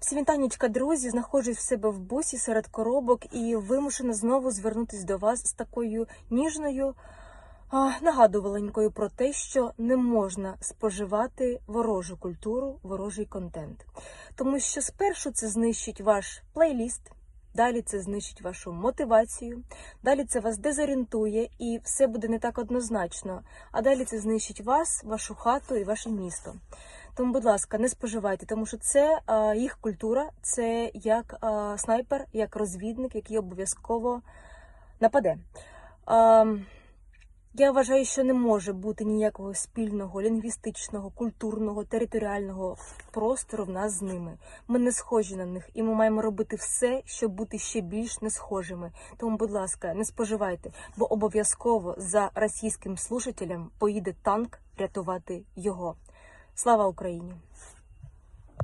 Всі вітаннячка, друзі, знаходжусь в себе в бусі серед коробок і вимушена знову звернутись до вас з такою ніжною а, нагадуваленькою про те, що не можна споживати ворожу культуру, ворожий контент. Тому що спершу це знищить ваш плейліст. Далі це знищить вашу мотивацію, далі це вас дезорієнтує і все буде не так однозначно. А далі це знищить вас, вашу хату і ваше місто. Тому, будь ласка, не споживайте, тому що це їх культура, це як снайпер, як розвідник, який обов'язково нападе. Я вважаю, що не може бути ніякого спільного лінгвістичного, культурного, територіального простору в нас з ними. Ми не схожі на них, і ми маємо робити все, щоб бути ще більш не схожими. Тому, будь ласка, не споживайте, бо обов'язково за російським слушателем поїде танк рятувати його. Слава Україні!